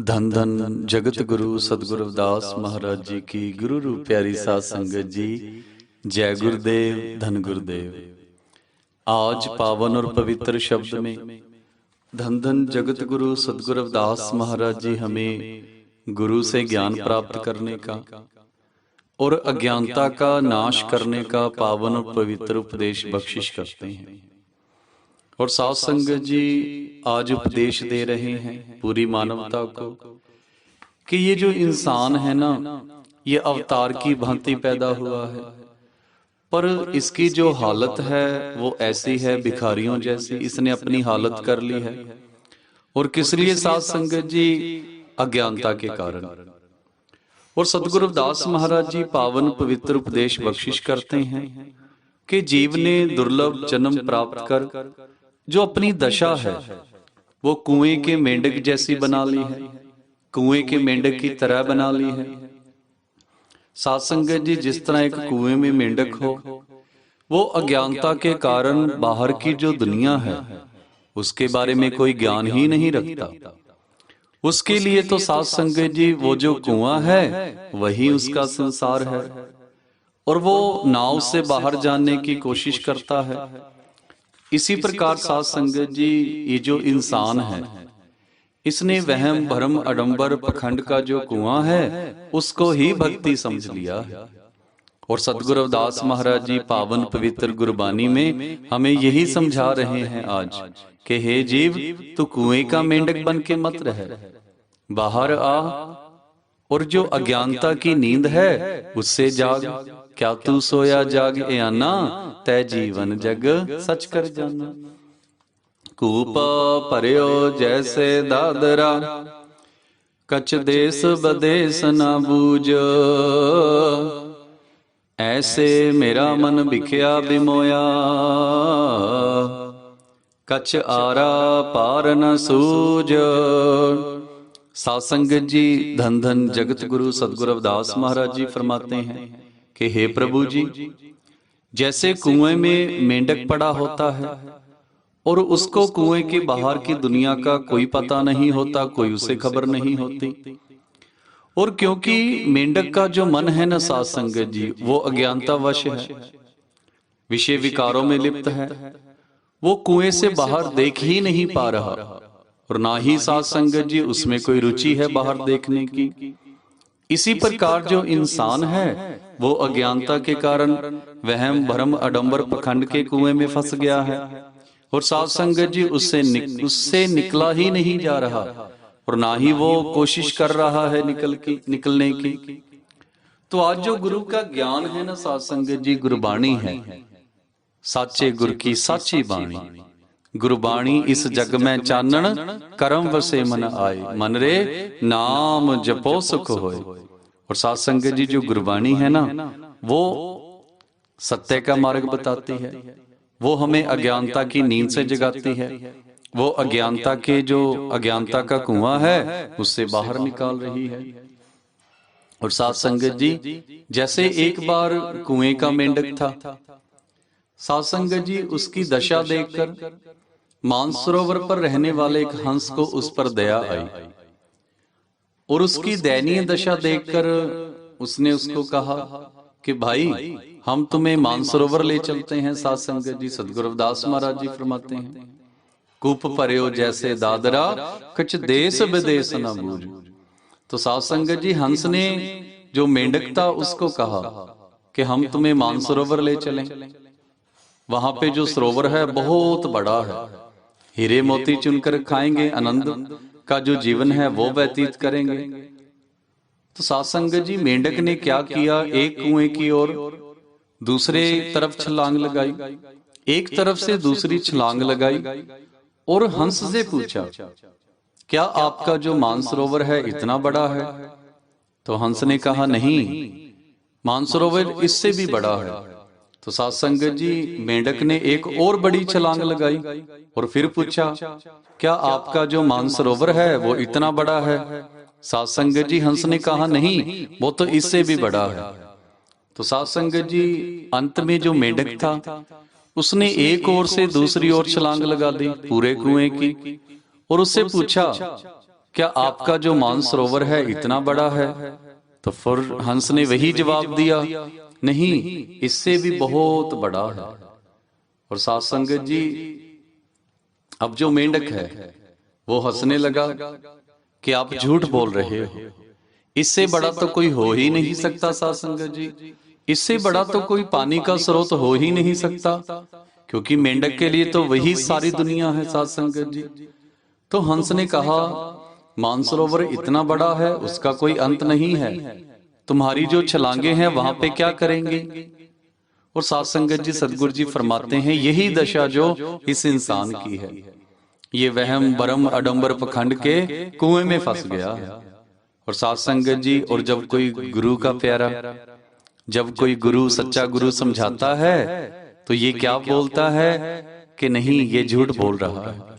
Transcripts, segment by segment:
धन धन जगत गुरु सदगुरु महाराज जी की गुरु रूप प्यारी साध संगत जी। जय गुरुदेव, धन गुरुदेव। आज पावन और पवित्र शब्द में धन धन जगत गुरु सदगुरु महाराज जी हमें गुरु से ज्ञान प्राप्त करने का और अज्ञानता का नाश करने का पावन और पवित्र उपदेश बख्शिश करते हैं। और साथ संगत जी आज उपदेश दे रहे हैं पूरी मानवता को कि ये जो इंसान है ना, ये अवतार की भांति पैदा हुआ है। पर इसकी जो हालत है, वो ऐसी है, भिखारियों जैसी, इसने अपनी हालत कर ली है। और किस लिए साथ संगत जी? अज्ञानता के कारण। और सदगुरु दास महाराज जी पावन पवित्र उपदेश बख्शिश करते हैं कि जीव ने दुर्लभ जन्म प्राप्त कर जो अपनी दशा है, वो कुएँ के मेंढक जैसी बना ली है, कुएँ के मेंढक की तरह बना ली है। सासंगत जी, जिस तरह एक कुएँ में मेंढक हो, वो अज्ञानता के कारण बाहर की जो दुनिया है, उसके बारे में कोई ज्ञान ही नहीं रखता। उसके लिए तो सात संगत जी, वो जो कुआँ है, वही उसका संसार है, और वो नाव से बाहर जाने की कोशिश करता है। इसी प्रकार सात संगत जी ये जो इंसान है इसने वहम भरम अडंबर पखंड का जो कुआँ है उसको ही भक्ति समझ लिया है। और सदगुरु दास महाराज जी पावन पवित्र गुरबानी में हमें यही समझा रहे हैं आज कि हे जीव तू कुएँ का मेंढक बन के मत रह। बाहर आ और जो अज्ञानता की नींद है उससे जाग क्या तू सोया जाग आना तय जीवन जग सच कर जाना कूप परयो जैसे दादरा कच देश बदेश ना बूझ ऐसे मेरा मन बिखया बिमोया कच आरा पार न सासंगत जी धन धन जगत गुरु सदगुरु रविदास महाराज जी फरमाते हैं कि हे प्रभु जी, जैसे कुएँ में मेंढक पड़ा होता है और उसको कुएँ के बाहर की दुनिया का कोई पता नहीं होता, कोई उसे खबर नहीं होती। और क्योंकि मेंढक का जो मन है ना सात जी, वो अज्ञानता वश है, विषय विकारों में लिप्त है, वो कुएँ से बाहर देख ही नहीं पा रहा। और ना ही सात संगत जी उसमें कोई रुचि है बाहर देखने की? इसी प्रकार जो इंसान है वो अज्ञानता के कारण वहम भरम अडंबर पखंड के कुएँ में फंस गया है। और सात संगत जी उससे निक, उससे निकला ही नहीं जा रहा। और ना ही वो कोशिश कर रहा है निकल की निकलने की। तो आज जो गुरु का ज्ञान है ना सात संगत जी गुरबाणी है। साचे गुरु की साची बाणी। गुरबाणी इस जग में चानन करम वसे मन आए। मन रे नाम जपो सुख होए। और सात संगत जी जो गुरबाणी है ना वो सत्य का मार्ग बताती है। वो हमें अज्ञानता की नींद से जगाती है। वो अज्ञानता के जो अज्ञानता का कुआँ है उससे बाहर निकाल रही है। और सात संगत जी जैसे एक बार कुएँ का मेंढक था सात संगत जी उसकी दशा देखकर मानसरोवर पर रहने वाले एक हंस को उस पर दया आई। और उसकी दयनीय दशा देखकर उसने उसको कहा कि भाई, हम तुम्हें मानसरोवर ले चलते हैं, सात संगत जी सदगुरुदास महाराज जी फरमाते हैं। कूप परयो जैसे दादरा कच देश विदेश न बूझ। तो सात संगत जी, हंस ने जो मेंढक था उसको कहा कि हम तुम्हें मानसरोवर ले चलें। वहाँ पे जो सरोवर है, बहुत बड़ा है। हीरे मोती चुनकर खाएँगे आनंद, का जो जीवन है वो व्यतीत करेंगे। तो सासंगत जी, मेंढक ने क्या किया? एक कुएँ की ओर दूसरे तरफ़ छलांग लगाई, एक तरफ़ से दूसरी छलांग लगाई और हंस से पूछा, क्या आपका जो मानसरोवर है इतना बड़ा है? तो हंस ने कहा, नहीं, मानसरोवर इससे भी बड़ा है। तो सासंगत जी, मेंढक ने एक और बड़ी छलांग लगाई और फिर पूछा, क्या आपका जो मानसरोवर है, वो इतना बड़ा है? सासंगत जी हंस ने कहा, नहीं, वो तो इससे भी बड़ा है। तो सासंगत जी, अंत में जो मेंढक था, उसने एक ओर से दूसरी ओर छलांग लगा दी पूरे कुएँ की और उससे पूछा, क्या आपका जो मानसरोवर है, इतना बड़ा है? तो फिर हंस ने वही जवाब दिया नहीं, इससे भी बहुत बड़ा है। और सात संगत जी, अब जो मेंढक है, वो हंसने लगा कि आप झूठ बोल रहे हो। इससे बड़ा तो कोई हो ही नहीं सकता सात संगत जी। इससे बड़ा तो कोई पानी का स्रोत हो ही नहीं सकता, क्योंकि मेंढक के लिए तो वही सारी दुनिया है सात संगत जी। तो हंस ने कहा, मानसरोवर इतना बड़ा है, उसका कोई अंत नहीं है। तुम्हारी जो छलांगे हैं वहाँ पे क्या करेंगे? और सात संगत जी सदगुरु जी फरमाते हैं यही दशा जो इस इंसान की है। ये वहम बरम अडम्बर पखंड के कुएँ में फंस गया। है और सात संगत जी और जब कोई गुरु का प्यारा जब कोई गुरु सच्चा गुरु समझाता है तो ये क्या बोलता है कि नहीं ये झूठ बोल रहा है।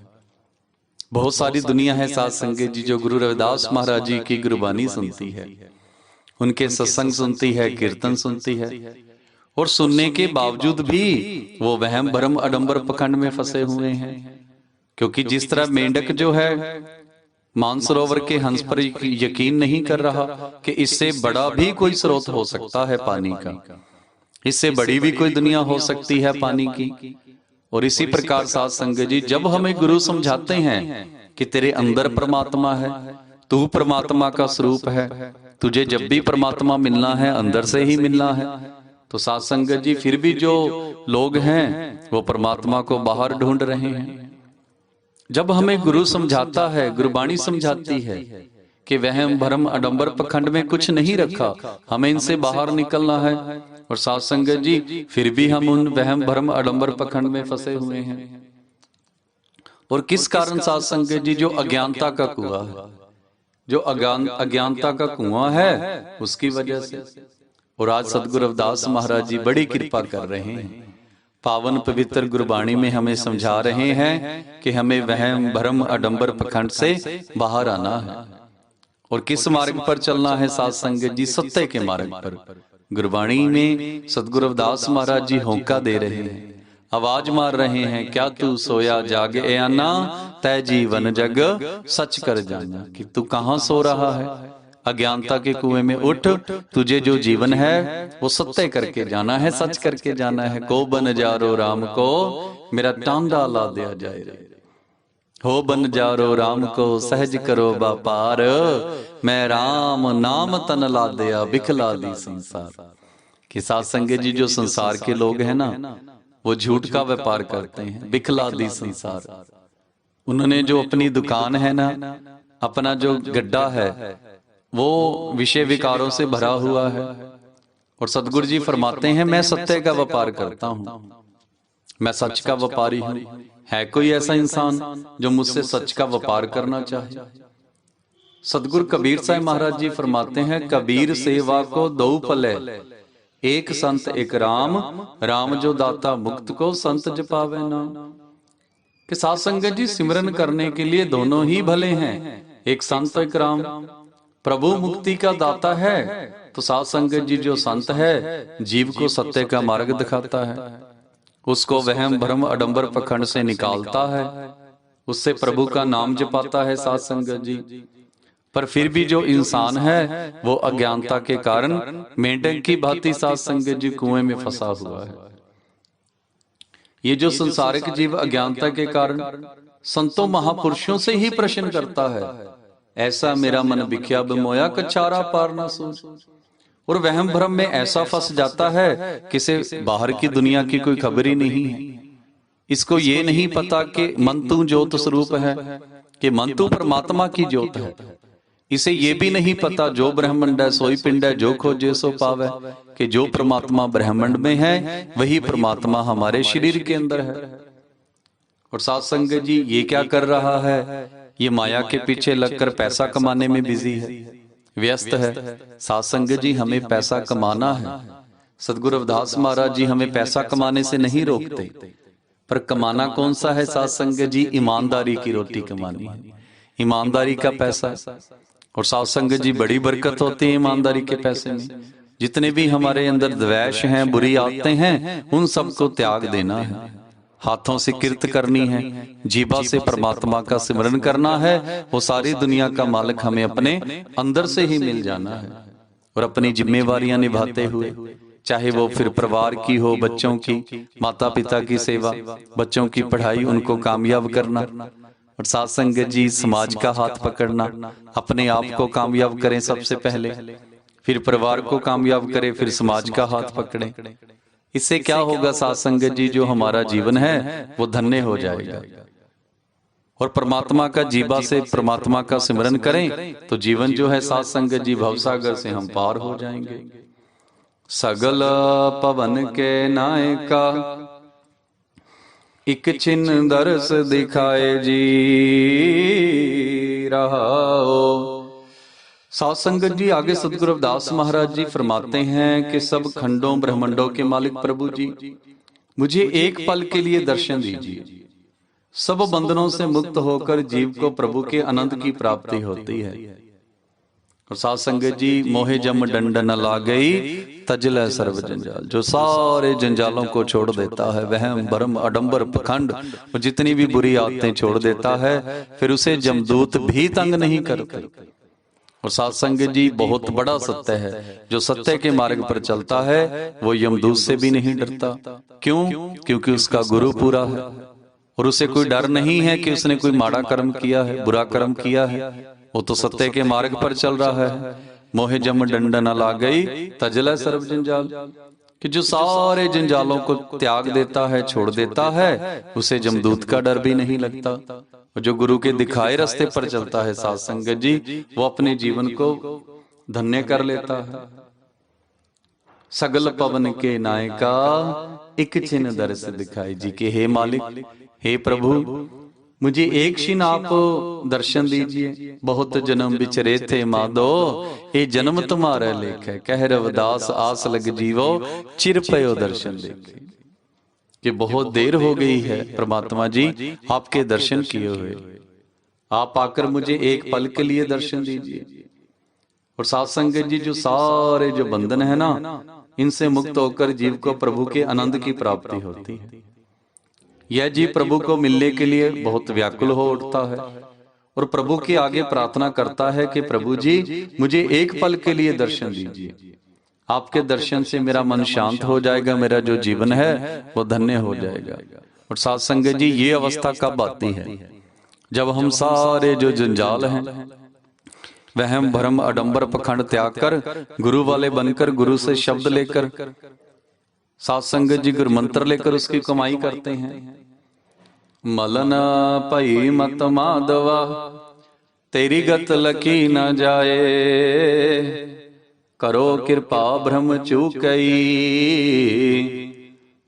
बहुत सारी दुनिया है सात संगत जी जो गुरु रविदास महाराज जी की गुरबानी सुनती है उनके सत्संग सुनती है कीर्तन सुनती है। और सुनने के बावजूद भी वो वहम भरम अडंबर पखंड में फंसे हुए हैं। क्योंकि जिस तरह मेंढक जो है मानसरोवर के हंस पर यकीन नहीं कर रहा कि इससे बड़ा भी कोई स्रोत हो सकता है पानी का। इससे बड़ी भी कोई दुनिया हो सकती है पानी की। और इसी प्रकार साथ संगत जी जब हमें गुरु समझाते हैं कि तेरे अंदर परमात्मा है तू परमात्मा का स्वरूप है तुझे जब भी परमात्मा मिलना है अंदर से ही मिलना है। तो सात संगत जी फिर भी जो लोग हैं वो परमात्मा को बाहर ढूंढ रहे हैं। जब हमें गुरु समझाता है गुरुबाणी समझाती है कि वह भरम अडंबर पखंड में कुछ नहीं रखा हमें इनसे बाहर निकलना है। और साथ संगत जी फिर भी हम उन वहम भरम अडंबर पखंड में फंसे हुए हैं। और किस कारण सात संगत जी जो अज्ञानता का कुआ है? जो अज्ञान अज्ञानता का कुआँ है, उसकी वजह से। और आज सदगुरु रविदास महाराज जी बड़ी कृपा कर रहे हैं। पावन पवित्र गुरबाणी में हमें समझा रहे हैं कि हमें वहम, भरम, अडंबर पखंड से बाहर आना है। और किस मार्ग पर चलना है सात संगत जी, सत्य के मार्ग पर। गुरबाणी में सदगुरु रविदास महाराज जी होंका दे रहे हैं। आवाज़ मार रहे हैं, क्या तू सोया जागे? आना तय जीवन जग, सच कर जाना कि तू कहाँ सो रहा है। अज्ञानता के कुएँ में उठ, तुझे जो जीवन है, वो सत्य करके जाना है, सच करके जाना है। को बन जा रो राम को, मेरा टांडा ला दिया जाए हो बन जा रो राम को, सहज करो व्यापार। मैं राम नाम तन ला दिया, बिखला दी संसार। कि सात संगे जी जो संसार के लोग हैं ना वो झूठ का व्यापार करते हैं। बिखला दी संसार। उन्होंने जो अपनी दुकान है ना अपना जो गड्ढा है वो विषय विकारों से भरा हुआ है। और सदगुरु जी फरमाते हैं मैं सत्य का व्यापार करता हूँ। मैं सच का व्यापारी हूँ। है। कोई ऐसा इंसान जो मुझसे सच का व्यापार करना चाहे? सदगुरु कबीर साहब महाराज जी फरमाते हैं कबीर सेवा को दो पले एक संत एक राम राम जो दाता मुक्त को संत जपावे नाम कि सात संगत जी सिमरन करने के लिए दोनों ही भले हैं, एक संत एक राम। प्रभु मुक्ति का दाता है तो सात संगत जी जो संत है, जीव को सत्य का मार्ग दिखाता है। उसको वहम भ्रम अडंबर पखंड से निकालता है। उससे प्रभु का नाम जपाता है सात संगत जी। पर फिर भी जो इंसान है, वो अज्ञानता के कारण मेंढक की भांति सात संगत जी कुएँ में फंसा हुआ है। ये जो संसारिक जीव अज्ञानता के कारण संतों महापुरुषों से ही प्रश्न करता है, ऐसा मेरा मन बिख्या बमोया कचारा पार ना सोच और वहम भ्रम में ऐसा फंस जाता है, किसे बाहर की दुनिया की कोई खबर ही नहीं है। इसको ये नहीं पता कि मन तू ज्योत स्वरूप है, कि मन तू परमात्मा की ज्योत है। इसे ये भी नहीं पता जो ब्रह्मंड है, सोई पिंड है, जो खोजे, सो पावे, कि जो परमात्मा ब्रह्मंड में है, वही परमात्मा हमारे शरीर के अंदर है। और सात संग जी, ये क्या कर रहा है? ये माया के पीछे लगकर पैसा कमाने में बिज़ी है। व्यस्त है। सात संग जी, हमें पैसा कमाना है। सदगुरु रविदास महाराज जी हमें पैसा कमाने से नहीं रोकते। पर कमाना कौन सा है सात संग जी? ईमानदारी की रोटी कमानी ईमानदारी का पैसा। और सत्संग जी बड़ी बरकत होती है ईमानदारी के पैसे में। जितने भी हमारे अंदर द्वेष हैं, बुरी आते हैं, उन सबको त्याग देना है। हाथों से किरत करनी है जीवा से परमात्मा का सिमरन करना है, वो सारी दुनिया का मालिक हमें अपने अंदर से ही मिल जाना है और अपनी जिम्मेवारियाँ निभाते हुए, चाहे वो फिर परिवार की हो, बच्चों की माता पिता की सेवा, बच्चों की पढ़ाई, उनको कामयाब करना। और साथ संगत जी समाज का हाथ पकड़ना अपने आप को कामयाब करें सबसे पहले। फिर परिवार को कामयाब करें फिर समाज का हाथ पकड़े। इससे क्या होगा सात संगत जी जो हमारा जीवन है वो धन्य हो जाएगा। और परमात्मा का जीवा से परमात्मा का सिमरन करें तो जीवन जो है सात संगत जी भवसागर से हम पार हो जाएँगे। सगल पवन के नायका एक चिन्ह दर्श दिखाए जी रहा सात संगत जी आगे सदगुरु रविदास महाराज जी फरमाते हैं कि सब खंडों ब्रह्मंडों के मालिक प्रभु जी। मुझे एक पल के लिए दर्शन दीजिए। सब बंधनों से मुक्त होकर जीव को प्रभु के अनंत की प्राप्ति होती है। संगत जी मोहे जम डंड न ला गई तजल है सर्व जंजाल। जो सारे जंजालों को छोड़ देता है वह बरम अडंबर पखंड जितनी भी बुरी आदतें छोड़ देता है फिर उसे जमदूत भी तंग नहीं करते। और सात संगत जी बहुत बड़ा सत्य है। जो सत्य के मार्ग पर चलता है वो यमदूत से भी नहीं डरता। क्यों? क्योंकि उसका गुरु पूरा है। और उसे कोई डर नहीं है कि उसने कोई माड़ा कर्म किया है बुरा कर्म किया है। वो तो सत्य के मार्ग पर चल रहा है। मोहे जम डंड न ला गई, तजला सर्व जंजाल। कि जो सारे जंजालों को त्याग देता है, छोड़ देता है, उसे जमदूत का डर भी नहीं लगता। जो गुरु के दिखाए रास्ते पर चलता है सात संगत जी, वो अपने जीवन को धन्य कर लेता है। सगल पवन के नायका, एक चिन्ह दर्श दिखाई। जी के, हे मालिक, हे प्रभु मुझे एक क्षण आप दर्शन दीजिए। बहुत जन्म बिचरे थे माधो ये जन्म तुम्हारा लेख। है कह रवदास आस लग जीवो। चिर पयो दर्शन देखे। कि बहुत देर हो गई है परमात्मा जी आपके दर्शन किए हुए। आप आकर मुझे एक पल के लिए दर्शन दीजिए। और सात संगत जी जो सारे जो बंधन है ना इनसे मुक्त होकर जीव को प्रभु के आनंद की प्राप्ति होती है। यह जीव प्रभु को मिलने के लिए बहुत व्याकुल हो उठता है और प्रभु के आगे प्रार्थना करता है कि प्रभु जी मुझे एक पल के लिए दर्शन दीजिए। आपके दर्शन से मेरा मन शांत हो जाएगा मेरा जो जीवन है वो धन्य हो जाएगा। और सात संगत जी ये अवस्था कब आती है जब हम सारे जो जंजाल हैं वह भरम अडंबर पखंड त्याग कर गुरु वाले बनकर गुरु से शब्द लेकर सात संगत जी गुरु मंत्र लेकर उसकी कमाई करते हैं। मलन पई मत माधवा, तेरी गत लकी न जाए। करो कृपा भ्रम चूकई,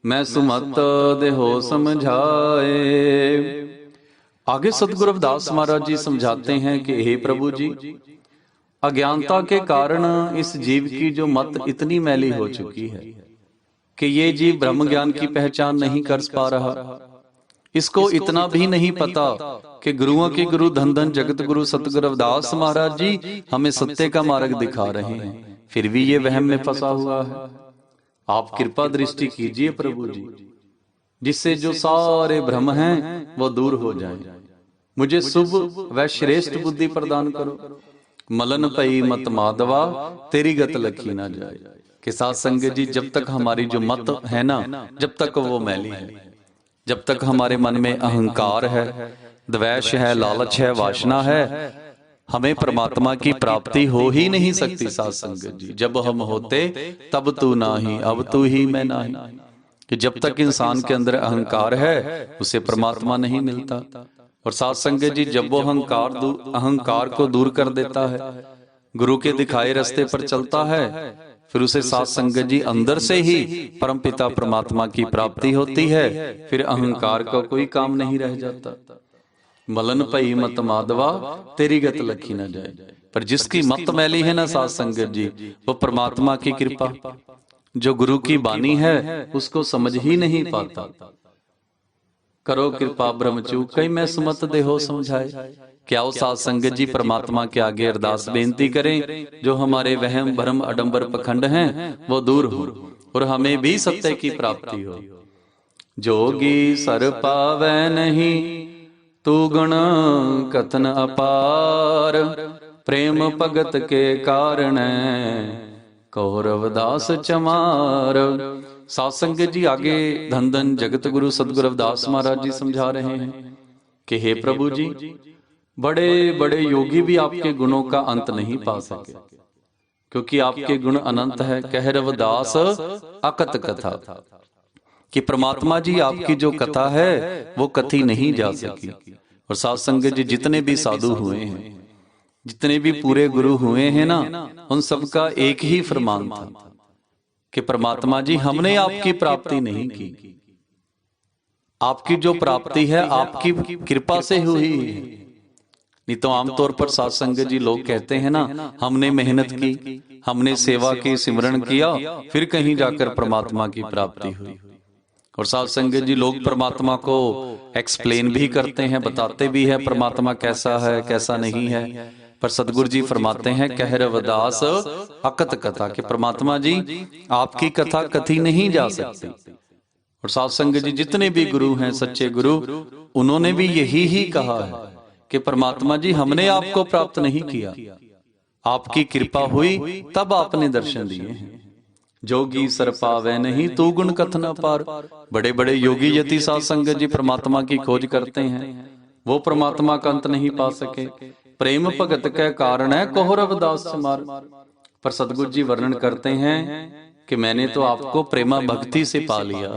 मैं सुमत देहो समझाए। आगे सतगुरु रविदास महाराज जी समझाते हैं कि हे प्रभु जी, अज्ञानता के कारण इस जीव की जो मत इतनी मैली हो चुकी है कि ये जीव ब्रह्म ज्ञान की पहचान नहीं कर पा रहा। इसको इतना भी नहीं पता कि गुरुओं के गुरु धन धन जगत गुरु सतगुरु रविदास महाराज जी हमें सत्य का मार्ग दिखा रहे हैं। फिर भी ये वहम में फंसा हुआ है। आप कृपा दृष्टि कीजिए प्रभु जी जिससे जो सारे भ्रम हैं वो दूर हो जाए। मुझे शुभ व श्रेष्ठ बुद्धि प्रदान करो। मलन पई मत माधवा तेरी गत लखी ना जाए के साथ संगत जी जब तक हमारी जो मत है ना, जब तक वो मैली। है जब तक हमारे मन में अहंकार है, द्वेष है, लालच है, वासना है, हमें परमात्मा की प्राप्ति हो ही नहीं सकती सात संगत। जी जब हम होते, तब तू ना ही, अब तू ही मैं ना ही। कि जब तक इंसान के अंदर अहंकार है, उसे परमात्मा नहीं मिलता। और सात संगत जी जब वो अहंकार अहंकार को दूर कर देता है, गुरु के दिखाए रास्ते पर चलता है फिर उसे सात संगत जी अंदर से ही परम पिता परमात्मा की प्राप्ति होती है फिर अहंकार का कोई काम नहीं रह जाता। मलन पई मत माधवा तेरी गत लखी न जाए। पर जिसकी मत मैली है ना सात संगत जी वो परमात्मा की कृपा। जो गुरु की बानी है उसको समझ ही नहीं पाता। करो कृपा ब्रह्मचू कई मैं सुमत देहो समझाए। क्या वो सात संगत जी परमात्मा के आगे अरदास बेनती करें? जो हमारे वहम, भरम, अडंबर पखंड हैं, वो दूर हो और हमें भी सत्य की प्राप्ति हो। जोगी सर पावै नहीं, तू गुण कथन अपार, प्रेम भगत के कारण कौरव दास चमार। सात संगत जी आगे धन धन जगत गुरु सदगुरु रविदास महाराज जी समझा रहे हैं कि हे प्रभु जी बड़े बड़े योगी भी आपके गुणों का अंत नहीं पा सके। क्योंकि आपके गुण अनंत है कह रविदास अकत कथा। कि परमात्मा जी आपकी जो कथा है वो कथी नहीं जा सकी। और संगत जी जितने भी साधु हुए हैं जितने भी पूरे गुरु हुए हैं ना उन सबका एक ही फरमान था कि परमात्मा जी हमने आपकी प्राप्ति नहीं की। आपकी जो प्राप्ति है आपकी कृपा से हुई है नहीं तो आमतौर पर सात जी लोग कहते हैं ना, हमने मेहनत की, हमने सेवा की सिमरण किया, फिर कहीं जाकर परमात्मा की प्राप्ति हुई। और संगत जी लोग परमात्मा को एक्सप्लेन भी करते हैं, बताते भी है परमात्मा कैसा है, कैसा नहीं है। पर सदगुरु जी फरमाते हैं कह रवदास अकत कथा कि परमात्मा जी, आपकी कथा कथी नहीं जा सकती। और सात जी जितने भी गुरु हैं, सच्चे गुरु, उन्होंने भी यही ही कहा है। कि परमात्मा जी, हमने आपको प्राप्त नहीं किया। आपकी कृपा हुई, तब आपने दर्शन दिए हैं। जोगी सर पावे नहीं, तू गुण कथन पार बड़े बड़े योगी यति संगत जी परमात्मा की खोज करते हैं। वो परमात्मा का अंत नहीं पा सके। प्रेम भगत के कारण है कोहरव दास समार पर सदगुरु जी वर्णन करते हैं कि मैंने तो आपको प्रेमा भक्ति से पा लिया।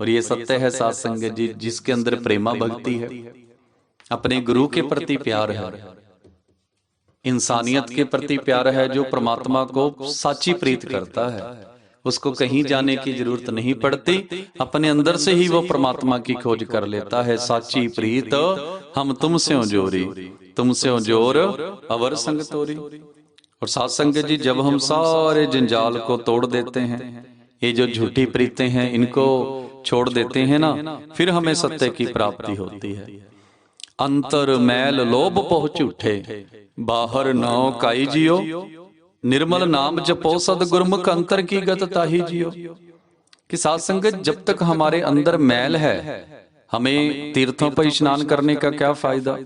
और ये सत्य है सात संगत जी, जिसके अंदर प्रेमा भक्ति है। अपने गुरु के प्रति प्यार है। इंसानियत के प्रति प्यार है जो परमात्मा को साची प्रीत करता है। उसको कहीं जाने की ज़रूरत नहीं पड़ती। अपने अंदर से ही वो परमात्मा की खोज कर लेता है साची प्रीत हम तुमसे जोरी तुमसे ज़ोर अवर संग तोरी। और सात जी जब हम सारे जंजाल को तोड़ देते हैं ये जो झूठी प्रीतें हैं इनको छोड़ देते हैं ना फिर हमें सत्य की प्राप्ति होती है। अंतर मैल लोभ पहुँच उठे। बाहर नौ काई जियो, निर्मल नाम जपो सद गुरमुख अंतर की गत ताही जियो। कि सात संगत जब तक हमारे अंदर मैल है, हमें तीर्थों पर स्नान करने का क्या फ़ायदा?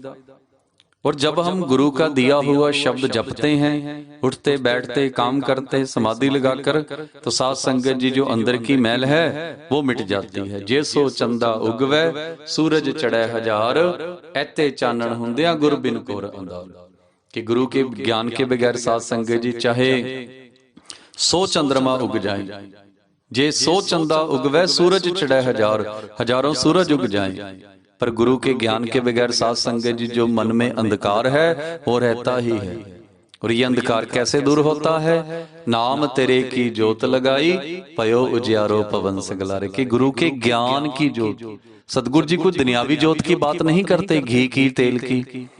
और जब हम गुरु का दिया हुआ शब्द जपते हैं उठते बैठते काम करते समाधि लगाकर तो सात संगत जी जो अंदर की मैल है वो मिट जाती है जे सो चंदा उगवे सूरज चढ़े हजार ऐते चानन ਹੁੰਦਿਆਂ गुरु बिन ਕੋਰ ਅੰਦਾਲ कि गुरु के ज्ञान के बगैर सात संगत जी चाहे सो चंद्रमा उग जाए जे सो चंदा उगवे सूरज चढ़े हजार हजारों सूरज उग जाए पर गुरु के ज्ञान के बगैर सात संगत जी जो मन में अंधकार है, वो रहता ही है। और ये अंधकार कैसे दूर होता है? नाम तेरे की जोत लगाई, पयो उजियारो पवन सगलारे। के गुरु के ज्ञान की जोत सतगुरु जी को दुनियावी जोत की बात नहीं करते, घी की, तेल की।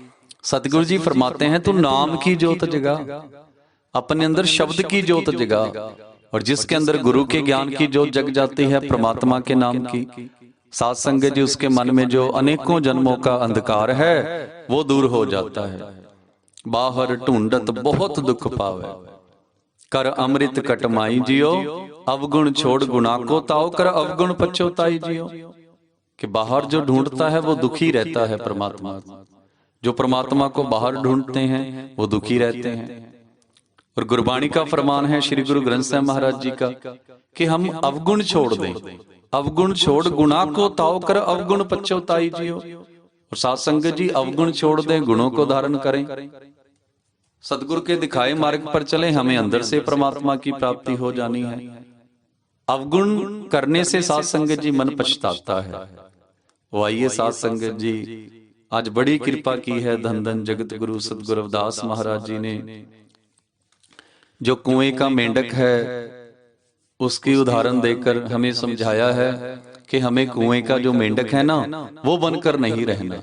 सतगुरु जी फरमाते हैं, तू नाम की जोत जगा, अपने अंदर शब्द की जोत जगा। और जिसके अंदर गुरु के ज्ञान की जोत जग जाती है, परमात्मा के नाम की। सात संगत जी उसके मन में जो अनेकों जन्मों का अंधकार है वो दूर हो जाता है। बाहर ढूंढत बहुत दुख पावे। कर अमृत कटमाई जियो अवगुण छोड़ गुना को ताओ कर अवगुण पछोताई जियो। कि बाहर जो ढूंढता है वो दुखी रहता है परमात्मा। जो परमात्मा को बाहर ढूंढते हैं वो दुखी रहते हैं। और गुरबाणी का फरमान है श्री गुरु ग्रंथ साहब महाराज जी का, कि हम अवगुण छोड़ दें। अवगुण छोड़ गुणा को ताव कर अवगुण पच्चोताई जियो। और सात संगत जी, अवगुण छोड़ दें, गुणों को धारण करें। सदगुरु के दिखाए मार्ग पर चले, हमें अंदर से परमात्मा की प्राप्ति हो जानी है। अवगुण करने से सात संगत जी मन पछताता है। वो आइए सात संगत जी, आज बड़ी कृपा की है। धन धन जगत गुरु सतगुरु रविदास महाराज जी ने जो कुएँ का मेंढक है उसकी उदाहरण देकर हमें समझाया है कि हमें कुएँ का जो मेंढक है ना वो बनकर नहीं रहना।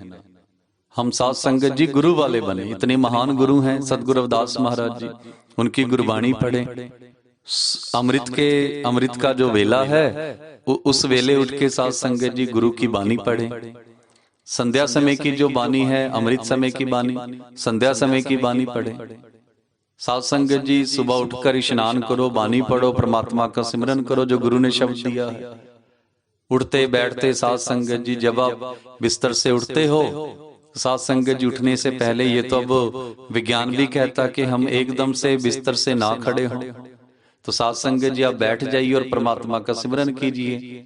हम सात संगत जी गुरु वाले बने इतने महान गुरु हैं सतगुरु रविदास महाराज जी। उनकी गुरबाणी पढ़े। अमृत के अमृत का जो वेला है उस वेले उठ के सात संगत जी गुरु की बानी पढ़े। संध्या समय की जो बानी है अमृत समय की बानी संध्या समय की बानी पढ़े सात संगत जी सुबह उठकर स्नान करो बानी पढ़ो परमात्मा का सिमरन करो जो गुरु ने शब्द दिया है। उठते बैठते सात संगत जी जब आप बिस्तर से उठते हो सात संगत जी उठने से पहले ये तो अब विज्ञान भी कहता कि हम एकदम से बिस्तर से ना खड़े हो। तो सात संगत जी आप बैठ जाइए और परमात्मा का सिमरन कीजिए।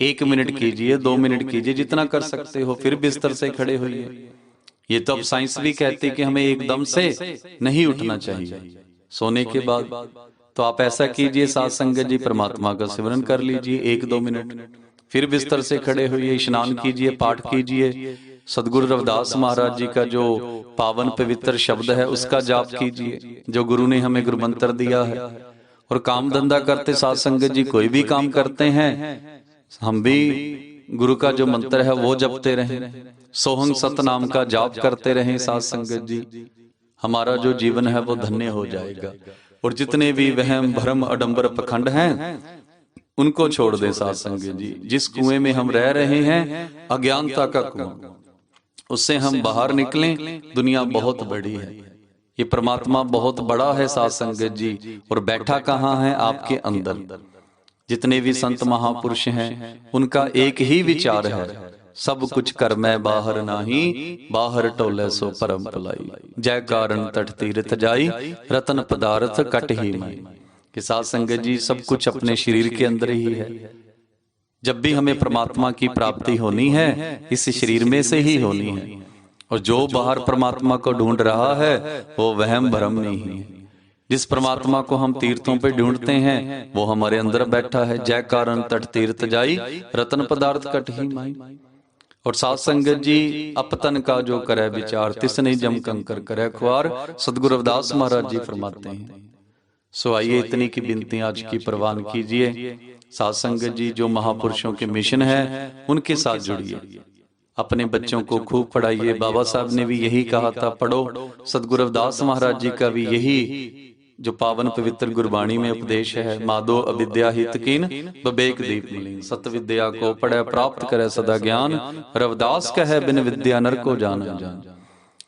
एक मिनट कीजिए दो मिनट कीजिए जितना कर सकते हो फिर बिस्तर से खड़े होइए। ये तो अब साइंस भी कहती कि हमें एकदम से नहीं उठना चाहिए। सोने के बाद तो आप ऐसा कीजिए सात संगत जी परमात्मा का सिमरन कर लीजिए एक दो मिनट। फिर बिस्तर से खड़े हुए स्नान कीजिए पाठ कीजिए। सदगुरु रविदास महाराज जी का जो पावन पवित्र शब्द है उसका जाप कीजिए जो गुरु ने हमें गुरु मंत्र दिया है। और काम धंधा करते सात संगत जी कोई भी काम करते हैं हम भी गुरु का जो मंत्र है वो जपते रहें सोहंग सतनाम का जाप करते रहें सात संगत जी। हमारा जो जीवन है वो धन्य हो जाएगा। और जितने भी वहम भरम अडंबर पखंड हैं उनको छोड़ दे सात संगत जी। जिस कुएँ में हम रह रहे हैं अज्ञानता का कुआँ। उससे हम बाहर निकलें दुनिया बहुत बड़ी है। ये परमात्मा बहुत बड़ा है सात संगत जी। और बैठा कहाँ है आपके अंदर। जितने भी संत महापुरुष हैं उनका एक ही विचार है सब कुछ कर मैं बाहर नाही बाहर टोले सो परम पलाई। जय कारण तट तीर्थ जाई रतन पदार्थ कट ही माई। कि सात संगत जी सब कुछ अपने शरीर के अंदर ही है। जब भी हमें परमात्मा की प्राप्ति होनी है इस शरीर में से ही होनी है। और जो बाहर परमात्मा को ढूंढ रहा है वो वहम भरम नहीं है। जिस परमात्मा को हम तीर्थों पे ढूंढते हैं वो हमारे अंदर बैठा है। जय कारण तट तीर्थ जाई रतन पदार्थ कट ही माई और सात संगत जी अपतन का जो करे विचार तिस नहीं जम कंकर करे खुआर सदगुरु रविदास महाराज जी फरमाते हैं। सो आइए इतनी की बिनती आज की प्रवान कीजिए। सात संगत जी जो महापुरुषों के मिशन है उनके साथ जुड़िए। अपने बच्चों को खूब पढ़ाइए। बाबा साहब ने भी यही कहा था पढ़ो। सदगुरु रविदास महाराज जी का भी यही जो पावन पवित्र गुरबाणी में उपदेश है माधो अविद्या हित बबेक दीप सत्य विद्या को पढ़े, प्राप्त करे, सदा ज्ञान। रविदास कहे, बिन विद्या नर को जान जान।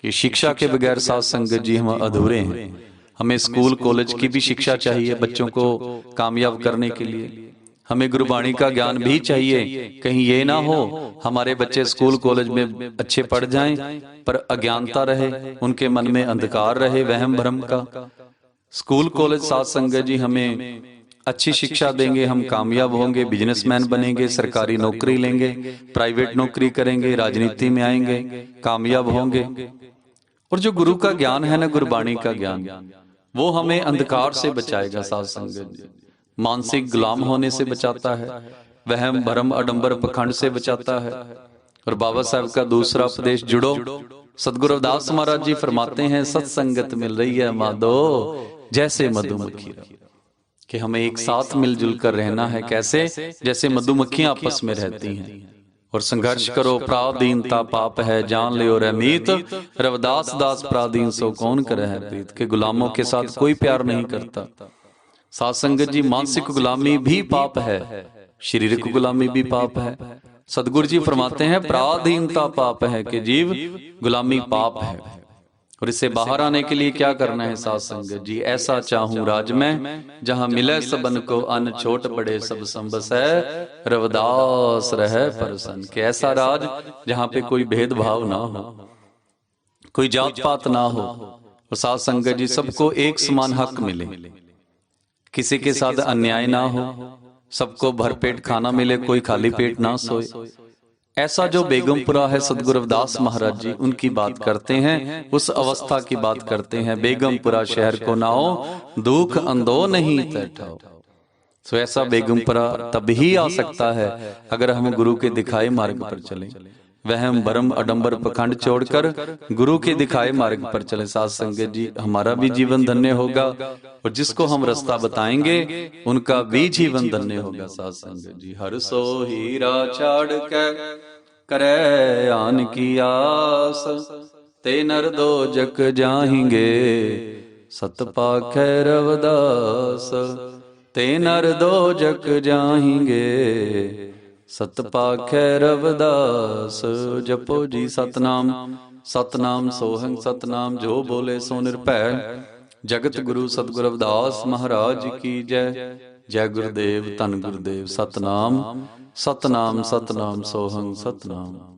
कि शिक्षा के बगैर सात संगत जी हम अधूरे हैं। हमें स्कूल, कॉलेज की भी शिक्षा चाहिए बच्चों को कामयाब करने के लिए। हमें गुरुबाणी का ज्ञान भी चाहिए। कहीं ये ना हो, हमारे बच्चे स्कूल, कॉलेज में अच्छे पढ़ जाएँ, पर अज्ञानता रहे, उनके मन में अंधकार रहे वहम भ्रम का। स्कूल कॉलेज साथ संगत जी हमें अच्छी शिक्षा देंगे हम कामयाब होंगे बिजनेसमैन बनेंगे सरकारी नौकरी लेंगे प्राइवेट नौकरी करेंगे राजनीति में आएँगे कामयाब होंगे। और जो गुरु का ज्ञान है ना गुरबाणी का ज्ञान वो हमें अंधकार से बचाएगा साथ संगत जी। मानसिक गुलाम होने से बचाता है वहम भरम अडंबर पखंड से बचाता है। और बाबा साहब का दूसरा उपदेश जुड़ो। सदगुरु दास महाराज जी फरमाते हैं सत्संगत मिल रही है माधो जैसे मधुमक्खी कि हमें एक साथ मिलजुल कर रहना है कैसे? जैसे मधुमक्खियाँ आपस में रहती हैं। और संघर्ष करो प्राधीनता पाप है जान ले और मीत रविदास दास प्राधीन सो कौन करे है प्रीत के गुलामों के साथ कोई प्यार नहीं करता। सात संगत जी मानसिक गुलामी भी पाप है। शारीरिक गुलामी भी पाप है। सदगुरु जी फरमाते हैं प्राधीनता पाप है कि जीव गुलामी पाप है। और इससे बाहर आने के लिए क्या करना है सात संगत जी ऐसा चाहूँ राज में जहाँ मिले सबन को अन छोट बड़े सब संबस है रवदास रहे परसन के ऐसा राज? जहाँ पे कोई भेदभाव ना हो कोई जात पात ना हो और सात संगत जी सबको एक समान हक मिले। किसी के साथ अन्याय ना हो सबको भरपेट खाना मिले कोई खाली पेट ना सोए। ऐसा जो बेगमपुरा है सदगुरु रविदास महाराज जी उनकी बात करते हैं उस अवस्था की बात करते हैं बेगमपुरा शहर को नाओ दुख अंदो नहीं तैठाओ तो ऐसा बेगमपुरा तभी आ सकता है अगर हम गुरु के दिखाए मार्ग पर चलें। वहम भरम अडंबर पखंड छोड़कर गुरु के दिखाए मार्ग पर चले। सात संगत जी हमारा भी जीवन धन्य होगा और जिसको हम रास्ता बताएँगे उनका भी जीवन धन्य होगा सात संगत जी। हर सो हीरा छाड़ करे आन की आस। ते नर दो जक जाएँगे सत पाख रवदास। ते नर दो जक जाएँगे। ਸਤ ਪਾਖੈ ਰਵਦਾਸ, ਜਪੋ ਜੀ ਸਤਨਾਮ। ਸਤਨਾਮ ਸੋਹੰ ਸਤਨਾਮ, ਜੋ ਬੋਲੇ ਸੋ ਨਿਰਭੈ। ਜਗਤ ਗੁਰੂ ਸਤਗੁਰ ਰਵਦਾਸ ਮਹਾਰਾਜ ਕੀ ਜੈ। ਜੈ ਗੁਰਦੇਵ, ਧੰਨ ਗੁਰਦੇਵ, ਸਤਨਾਮ। ਸਤਨਾਮ ਸਤਨਾਮ ਸੋਹੰ ਸਤਨਾਮ।